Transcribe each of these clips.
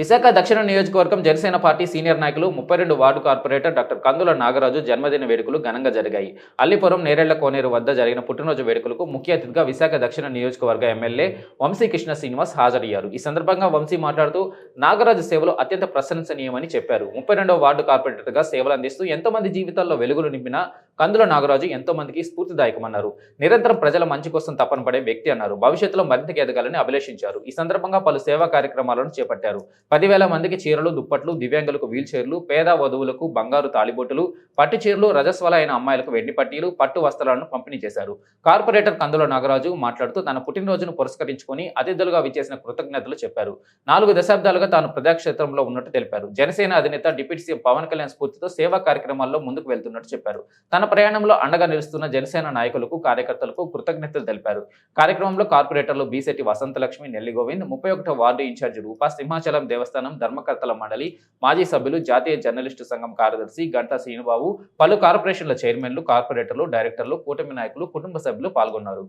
విశాఖ దక్షిణ నియోజకవర్గం Janasena party senior నాయకులు ముప్పై రెండు ward corporator doctor Kandula Nagaraju జన్మదిన వేడుకలు ఘనంగా జరిగాయి. అల్లిపురం నేరేళ్ళ కోనేరు వద్ద జరిగిన పుట్టినరోజు వేడుకలకు ముఖ్య అతిథిగా విశాఖ దక్షిణ నియోజకవర్గ ఎమ్మెల్యే వంశీ కృష్ణ శ్రీనివాస్ హాజరయ్యారు. ఈ సందర్భంగా వంశీ మాట్లాడుతూ నాగరాజు సేవలు అత్యంత ప్రశంసనీయమని చెప్పారు. ముప్పై రెండవ వార్డు కార్పొరేటర్గా సేవలు అందిస్తూ ఎంతోమంది జీవితాల్లో వెలుగులు నింపిన కందుల నాగరాజు ఎంతో మందికి స్ఫూర్తిదాయకమన్నారు. నిరంతరం ప్రజల మంచి కోసం తపన పడే వ్యక్తి అన్నారు. భవిష్యత్తులో మరింత ఎదగాలని అభిలషించారు. ఈ సందర్భంగా పలు సేవా కార్యక్రమాలను చేపట్టారు. పదివేల మందికి చీరలు దుప్పట్లు దివ్యాంగులకు వీల్ చైర్లు పేద వధువులకు బంగారు తాళిబొట్టులు పట్టు చీరలు రజస్వల అయిన అమ్మాయిలకు వెండి పట్టీలు పట్టు వస్త్రాలను పంపిణీ చేశారు. కార్పొరేటర్ కందుల నాగరాజు మాట్లాడుతూ తన పుట్టినరోజును పురస్కరించుకొని అతిథులుగా విచ్చేసిన కృతజ్ఞతలు చెప్పారు. నాలుగు దశాబ్దాలుగా తాను ప్రజాక్షేత్రంలో ఉన్నట్టు తెలిపారు. జనసేన అధినేత డిప్యూటీ సీఎం పవన్ కళ్యాణ్ స్ఫూర్తితో సేవా కార్యక్రమాల్లో ముందుకు వెళ్తున్నట్టు చెప్పారు. తన ప్రయాణంలో అండగా నిలుస్తున్న జనసేన నాయకులకు కార్యకర్తలకు కృతజ్ఞతలు తెలిపారు. కార్యక్రమంలో కార్పొరేటర్లు బీసెట్టి వసంతలక్ష్మి నెల్లిగోవింద్ ముప్పై ఒకటో వార్డు ఇన్ఛార్జి రూపా సింహాచలం దేవస్థానం ధర్మకర్తల మండలి మాజీ సభ్యులు జాతీయ జర్నలిస్టు సంఘం కార్యదర్శి గంటా శ్రీనుబాబు పలు కార్పొరేషన్ల చైర్మన్లు కార్పొరేటర్లు డైరెక్టర్లు కూటమి నాయకులు కుటుంబ సభ్యులు పాల్గొన్నారు.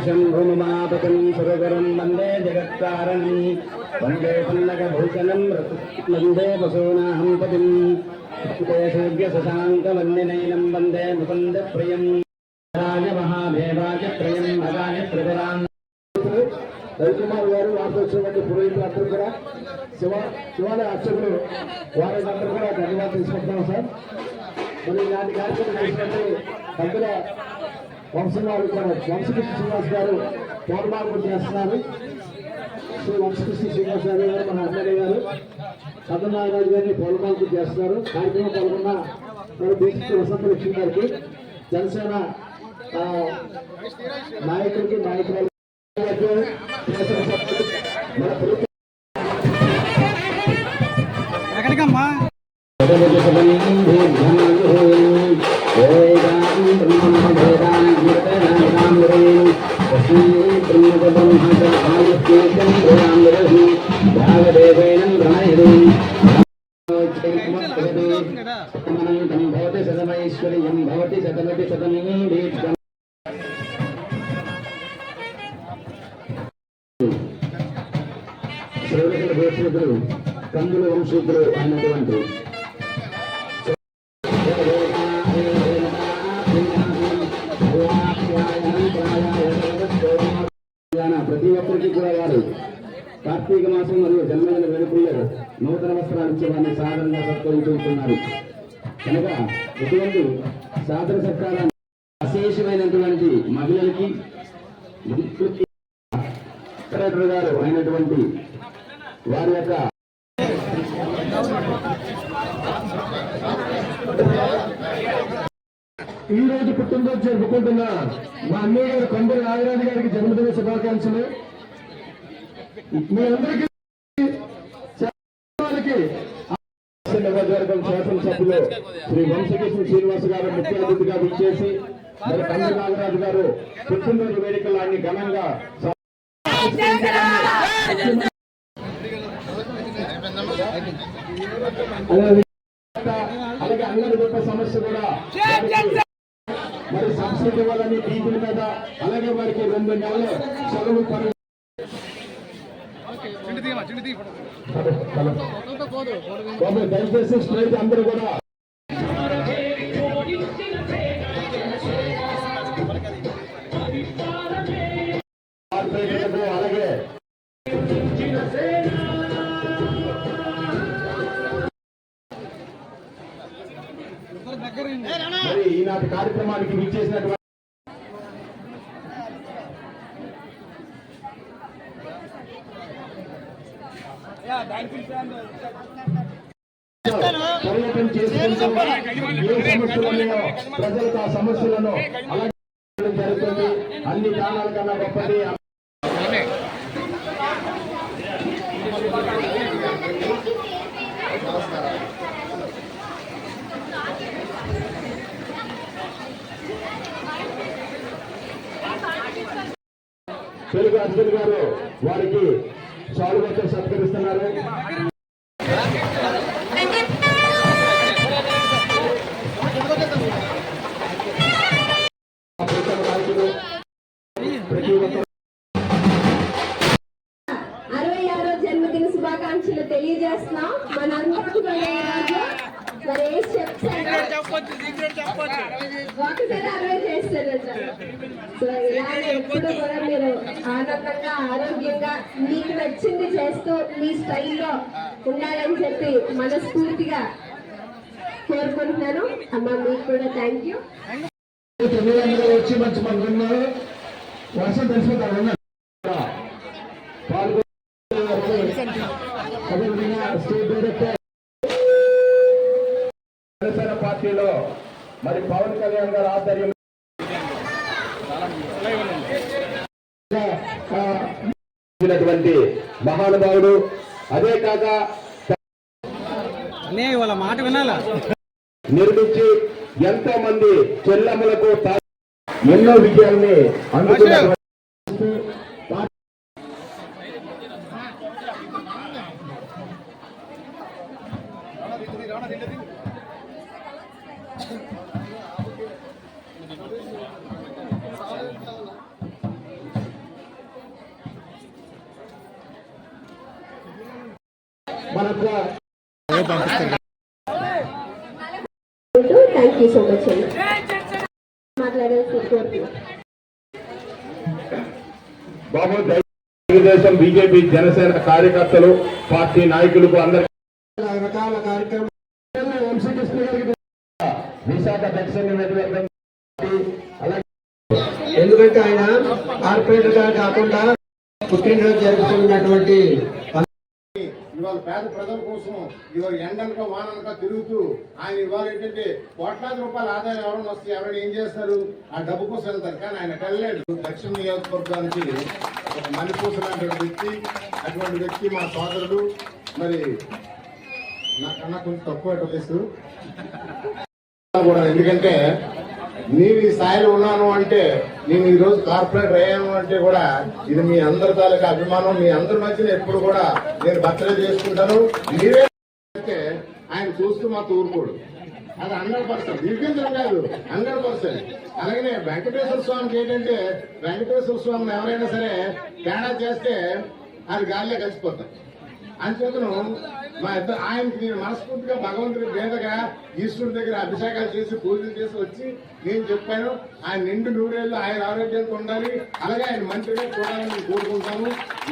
वन्दे शम्भुनुमापतिं सुरगरं वन्दे जगत्कारणं वन्दे पल्लकभूषणं वन्दे वसूनाहं पतिं सूर्यशशाङ्कवन्दिनैनं वन्दे मुकुन्दप्रियं राज महादेवाय प्रियं भगाय त्रिपुरान् రవికుమార్ గారు వారితో వచ్చినటువంటి పురోహితులు అందరూ కూడా శివ శివాలయ అర్చకులు వారందరూ కూడా ధన్యవాదాలు తీసుకుంటున్నాం సార్ మరి ఇలాంటి కార్యక్రమం చేసినట్టు పెద్దల వంశవారు వంశకృష్ణ శ్రీనివాస్ గారు పౌర్ణమార్గం చేస్తున్నారు. శ్రీ వంశకృష్ణ శ్రీనివాస్ గారు గారు మన ఎమ్మెల్యే గారు. సత్యనారాయణ గారిని పౌర్ణమార్గం చేస్తున్నారు. కార్యక్రమం పాల్గొన్న మరి బీసీ వసంత లక్ష్మి గారికి జనసేన నాయకులకి నాయకులు మన ప్రభుత్వ ఎక్కడికమ్మా శతమైశ్వర్యం మాసం మరియు జన్మదిన వేడుకల్లో నూతన వస్త్రాలు ఇచ్చేవారిని సాధారణంగా సత్కరించుకుంటున్నారు కనుక ఎటువంటి సాధన సత్కారాన్ని అశేషమైనటువంటి మహిళలకి కలెక్టర్ గారు అయినటువంటి వారి యొక్క ఈ రోజు పుట్టినరోజు జరుపుకుంటున్న మా అన్నయ్య గారు కొందరు నాగరాజు గారికి జన్మదిన శుభాకాంక్షలు. మీ అందరికీ వాళ్ళకి నియోజకవర్గం శాసనసభ్యులు శ్రీ వంశకృష్ణ శ్రీనివాస్ గారు ముఖ్య అతిథిగా విచ్చేసి మరి కంద నాగరాజు గారు పుట్టినరోజు వేడుకలాన్ని ఘనంగా అలాగే అంగడి గొప్ప సమస్య కూడా మరి సంస్కృతి వాళ్ళని టీపుల మీద అలాగే వారికి రెండు నెలలు సెలవు పని దయచేసి స్ట్రైట్ అందరూ కూడా ఏ సమస్యలున్నాయో ప్రజలకు ఆ సమస్యలను అలాగే జరుగుతుంది. అన్ని కాలాల కన్నా గొప్పది తెలుగు అధికారులు గారు వారికి సాల్వతో సత్కరిస్తున్నారు. ఆనందంగా ఆరోగ్యంగా మీకు నచ్చింది చేస్తూ మీ స్టైల్లో ఉండాలని చెప్పి మనస్ఫూర్తిగా కోరుకుంటున్నాను. అమ్మ మీకు కూడా థ్యాంక్ యూ వచ్చి మంచి మంది వర్షం స్టేట్ డైరెక్టర్ పార్టీలో మరి పవన్ కళ్యాణ్ గారు ఆధ్వర్యంలో ఉన్నటువంటి మహానుభావుడు. అదే కాక వాళ్ళ మాట వినాలా? నిర్మించి ఎంతో మంది చెల్లెమ్మలకు తా- ఎన్నో విజయాల్ని అందుకున్నటువంటి థ్యాంక్ యూ సో మచ్ అండి మాట్లాడాల్సి కోరుతున్నాను బాబు తెలుగుదేశం బీజేపీ జనసేన కార్యకర్తలు పార్టీ నాయకులకు అందరికీ కార్యక్రమాలు విశాఖ దక్షిణ అలాగే ఎందుకంటే ఆయన కార్పొరేటర్గా కాకుండా పుట్టినరోజు జరుపుతున్నటువంటి ఇవాళ పేద ప్రజల కోసం ఇవాళ ఎండనక వాననక తిరుగుతూ ఆయన ఇవాళ ఏంటంటే కోట్లాది రూపాయల ఆదాయం ఎవరైనా వస్తే ఎవరైనా ఏం చేస్తారు? ఆ డబ్బు కోసం వెళ్తారు. కానీ ఆయన వెళ్ళలేడు. దక్షిణ నియోజకవర్గానికి ఒక మణిపూస లాంటి వ్యక్తి అటువంటి వ్యక్తి మా సోదరుడు. మరి నాకన్నా కొంచెం తక్కువ తెలుసు కూడా ఎందుకంటే నేను ఈ స్థాయిలో ఉన్నాను అంటే నేను ఈరోజు కార్పొరేట్ కార్పొరేటర్ అయ్యాను అంటే కూడా ఇది మీ అందరి తాలూకా అభిమానం మీ అందరి మధ్యన ఎప్పుడు కూడా నేను బర్త్డే చేసుకుంటాను మీరే అయితే ఆయన చూస్తూ మాకు ఊరుకోడు అది హండ్రెడ్ పర్సెంట్. దీర్ఘించడం కాదు హండ్రెడ్ పర్సెంట్. అలాగనే వెంకటేశ్వర స్వామికి ఏంటంటే వెంకటేశ్వర స్వామిని ఎవరైనా సరే తేడా చేస్తే అది గాలిలో కలిసిపోతాం అంచేతను మా ఇద్దరు ఆయనకి నేను మనస్ఫూర్తిగా భగవంతుడి వేదగా ఈశ్వరుడి దగ్గర అభిషేకాలు చేసి పూజలు చేసి వచ్చి నేను చెప్పాను ఆయన నిండు నూరేళ్ళు ఆయన ఆరోగ్యంతో ఉండాలి అలాగే ఆయన మంచిగా చూడాలని కోరుకుంటాను.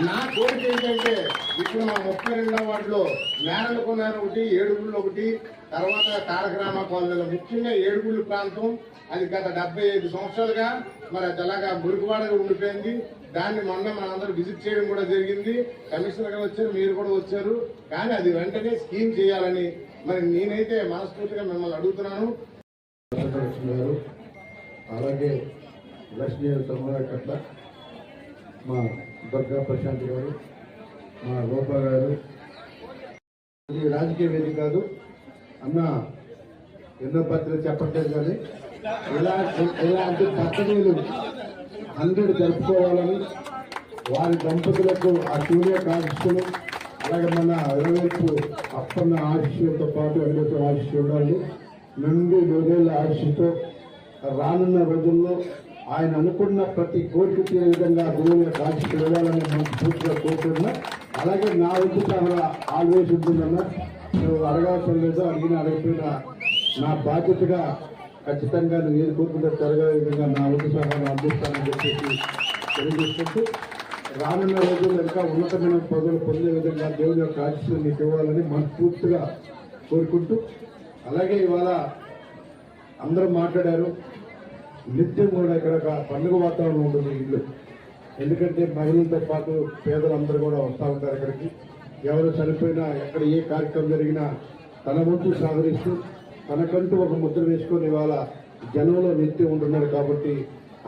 నా కోరిక ఏంటంటే ఇప్పుడు మా ముప్పై రెండవ వార్డులో మేడల ఒకటి ఏడుగుళ్ళు ఒకటి తర్వాత తారకరామ కాలనీలో ముఖ్యంగా ఏడుగుళ్ళు ప్రాంతం అది గత డెబ్బై ఐదు సంవత్సరాలుగా మరి అది అలాగా మురికివాడగా ఉండిపోయింది. దాన్ని మొన్న మనందరూ విజిట్ చేయడం కూడా జరిగింది. కమిషనర్ గారు వచ్చారు మీరు కూడా వచ్చారు. కానీ అది వెంటనే స్కీమ్ చేయాలని మరి నేనైతే మనస్ఫూర్తిగా మిమ్మల్ని అడుగుతున్నాను. లక్ష్మి గారు అలాగే లక్ష్మీ తొమ్మకట్ల మా దుర్గా ప్రశాంత్ గారు మా గోపా గారు. ఇది రాజకీయ వేదిక కాదు. అన్న ఎన్నో పత్రిక చెప్పట్లేదు కానీ ఇలా ఇలాంటి పత్రికలు హండ్రెడ్ జరుపుకోవాలని వారి దంపతులకు ఆ సూర్య కాశస్సులు అలాగే మన ఇరవైపు అప్పన్న ఆశతో పాటు అందరితో ఆశ ఉండాలి. నుండి నూరేళ్ళ ఆశతో రానున్న రోజుల్లో ఆయన అనుకున్న ప్రతి కోరిక తీరే విధంగా దేవుని యొక్క వెళ్ళాలని ఇవ్వాలని మనకు పూర్తిగా కోరుకుంటున్నా. అలాగే నా వంతు చాలా ఆల్వేస్ ఉంటుందన్న నువ్వు అడగాల్సిన లేదు అడిగిన అడిగిపోయిన నా బాధ్యతగా ఖచ్చితంగా నువ్వు ఏది కోరుకుంటే త్వరగా విధంగా నా వంతు సహాయం అందిస్తానని చెప్పేసి తెలియజేసుకుంటూ రానున్న రోజుల్లో ఇంకా ఉన్నతమైన పదవులు పొందే విధంగా దేవుని యొక్క ఆశీస్సులు నీకు ఇవ్వాలని మనస్ఫూర్తిగా కోరుకుంటూ అలాగే ఇవాళ అందరూ మాట్లాడారు. నిత్యం కూడా ఇక్కడ ఒక పండుగ వాతావరణం ఉంటుంది ఇల్లు. ఎందుకంటే మహిళలతో పాటు పేదలందరూ కూడా వస్తూ ఉంటారు ఇక్కడికి. ఎవరు చనిపోయినా ఎక్కడ ఏ కార్యక్రమం జరిగినా తన ముందు సహకరిస్తూ తనకంటూ ఒక ముద్ర వేసుకొని ఇవాళ జనంలో నిత్యం ఉంటున్నారు కాబట్టి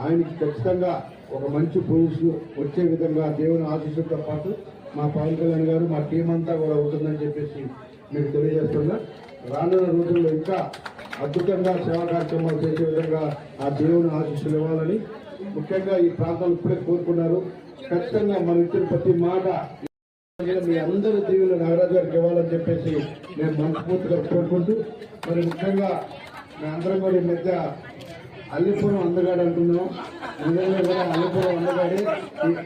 ఆయనకి ఖచ్చితంగా ఒక మంచి పొజిషన్ వచ్చే విధంగా దేవుని ఆశీస్సులతో పాటు మా పవన్ కళ్యాణ్ గారు మా టీం అంతా కూడా ఉంటుందని చెప్పేసి మీకు తెలియజేస్తున్నా. రానున్న రోజుల్లో ఇంకా అద్భుతంగా సేవా కార్యక్రమాలు చేసే విధంగా ఆ దేవుని ఆశీస్సులు ఇవ్వాలని ముఖ్యంగా ఈ ప్రాంతాలు ఇప్పుడే కోరుకున్నారు. ఖచ్చితంగా మనం ఇచ్చిన ప్రతి మాట మీ అందరి దీవులు నాగరాజు గారికి ఇవ్వాలని చెప్పేసి నేను మనస్ఫూర్తిగా కోరుకుంటూ మరి ముఖ్యంగా మీ అందరం కూడా ఈ మధ్య అల్లిపురం అందగాడు అంటున్నాం. నిజంగా కూడా అల్లిపురం అందగాడి ఈ-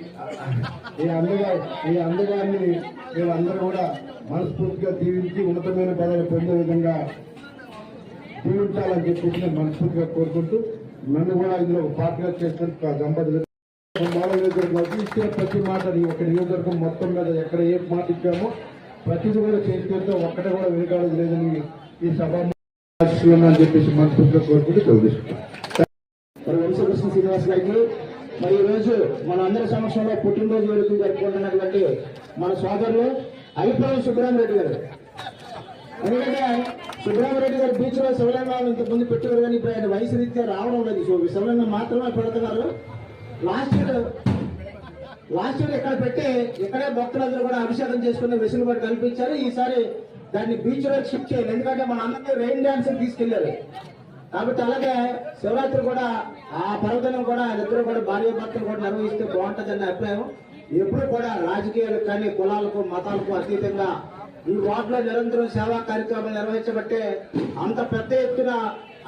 ఈ అందగా ఈ అందగారిని మేము అందరూ కూడా మనస్ఫూర్తిగా దీవించి ఉన్నతమైన పదవి పొందే విధంగా దీవించాలని చెప్పేసి నేను మనస్ఫూర్తిగా కోరుకుంటూ నన్ను కూడా ఇందులో పార్టీగా చేసిన దంపతులు నియోజకవర్గం ఇచ్చిన ప్రతి మాట నీ ఒక నియోజకవర్గం మొత్తం మీద ఎక్కడ ఏ మాట ఇచ్చామో ప్రతిది కూడా చేతితో ఒక్కటే కూడా వెనుకాడదు లేదని ఈ సభ అని చెప్పేసి మనస్ఫూర్తిగా కోరుకుంటూ తెలుగుతున్నాను శ్రీనివాస్ గారికి మరి ఈరోజు రోజు మన అందరి సమక్షంలో పుట్టినరోజు వేడుకలు జరుపుకుంటున్నటువంటి మన సోదరులు అయిపోయిన సుబ్రహ్మరెడ్డి గారు. ఎందుకంటే సుబ్రహ్మరెడ్డి గారు బీచ్లో శివలింగాలను ఇంతకుముందు ముందు పెట్టారు కానీ ఇప్పుడు ఆయన వయసు రీత్యా రావడం లేదు. సో శివలింగం మాత్రమే పెడుతున్నారు లాస్ట్ ఇయర్ లాస్ట్ ఇయర్ ఇక్కడ పెట్టి ఇక్కడే భక్తులందరూ కూడా అభిషేకం చేసుకునే వెసులుబాటు కల్పించారు. ఈసారి దాన్ని బీచ్లో షిఫ్ట్ చేయాలి. ఎందుకంటే మన అందరికీ రెయిన్ డాన్స్ తీసుకెళ్ళారు. కాబట్టి అలాగే శివరాత్రి కూడా ఆ పర్వదినం కూడా ఇద్దరు కూడా భార్య భర్తలు కూడా నిర్వహిస్తే బాగుంటుందన్న అభిప్రాయం. ఎప్పుడు కూడా రాజకీయాలు కానీ కులాలకు మతాలకు అతీతంగా ఈ వార్డులో నిరంతరం సేవా కార్యక్రమాలు నిర్వహించబట్టే అంత పెద్ద ఎత్తున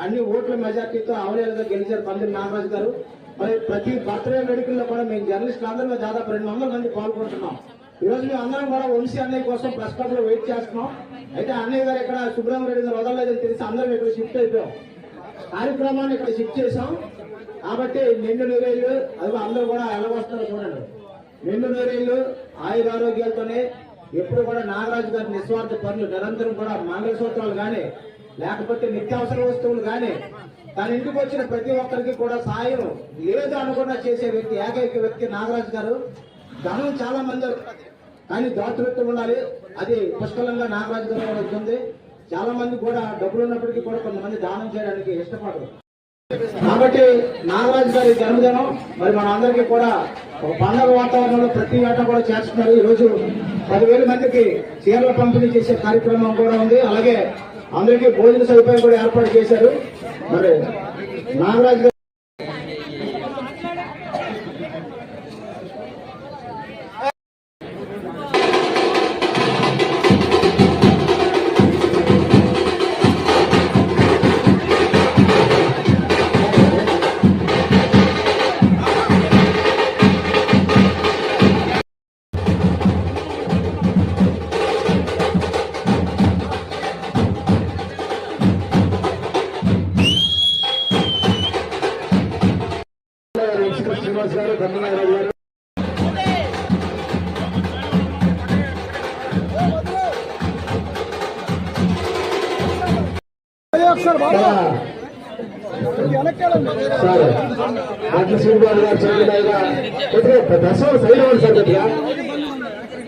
అన్ని ఓట్ల మెజార్టీతో అవలేలుగా గెలిచారు పందిరి నాగరాజు గారు. మరి ప్రతి బర్త్డే వేడుకల్లో కూడా మేము జర్నలిస్టులు అందరం దాదాపు రెండు వందల మంది పాల్గొంటున్నాం. ఈ రోజు మేము అందరం కూడా వంశీ అన్నయ్య కోసం ప్రెస్ క్లబ్లో వెయిట్ చేస్తున్నాం. అయితే అన్నయ్య గారు ఇక్కడ సుబ్రహ్మరెడ్డి గారు వదలలేదని తెలిసి అందరం ఇక్కడ షిఫ్ట్ అయిపోయాం. కార్యక్రమాన్ని ఇక్కడ షిఫ్ట్ చేసాం కాబట్టి నిండు నూరేళ్ళు అది అందరూ కూడా ఎలా వస్తారో చూడండి. నిండు నూరేళ్ళు ఆయుర ఆరోగ్యాలతోనే ఎప్పుడు కూడా నాగరాజు గారి నిస్వార్థ పనులు నిరంతరం కూడా మంగళసూత్రాలు కానీ లేకపోతే నిత్యావసర వస్తువులు కానీ తన ఇంటికి వచ్చిన ప్రతి ఒక్కరికి కూడా సాయం ఏదో అనుకున్నా చేసే వ్యక్తి ఏకైక వ్యక్తి నాగరాజు గారు. ధనం చాలా మంది కానీ దాతృత్వం ఉండాలి. అది పుష్కలంగా నాగరాజు గారు కూడా చాలా మంది కూడా డబ్బులు ఉన్నప్పటికీ కూడా కొంతమంది దానం చేయడానికి ఇష్టపడరు. కాబట్టి నాగరాజు గారి జన్మదినం మరి మన అందరికీ కూడా ఒక పండగ వాతావరణంలో ప్రతి ఏటా కూడా చేస్తున్నారు. ఈ రోజు పదివేల మందికి చీరల పంపిణీ చేసే కార్యక్రమం కూడా ఉంది. అలాగే అందరికీ భోజన సదుపాయం కూడా ఏర్పాటు చేశారు. మరి కొద్దిగా దర్శనం సైడ్ అవ్వండి సార్ కొద్దిగా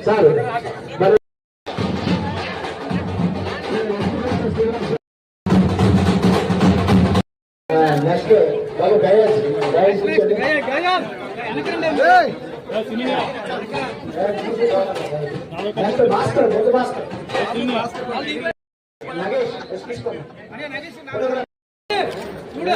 సార్ మరి నెక్స్ట్ బాబు గయేష్ గయేష్ కూర్చోండి. నెక్స్ట్ భాస్కర్ బుద్ధ భాస్కర్ నగేష్ ఎస్ తీసుకోండి చూడ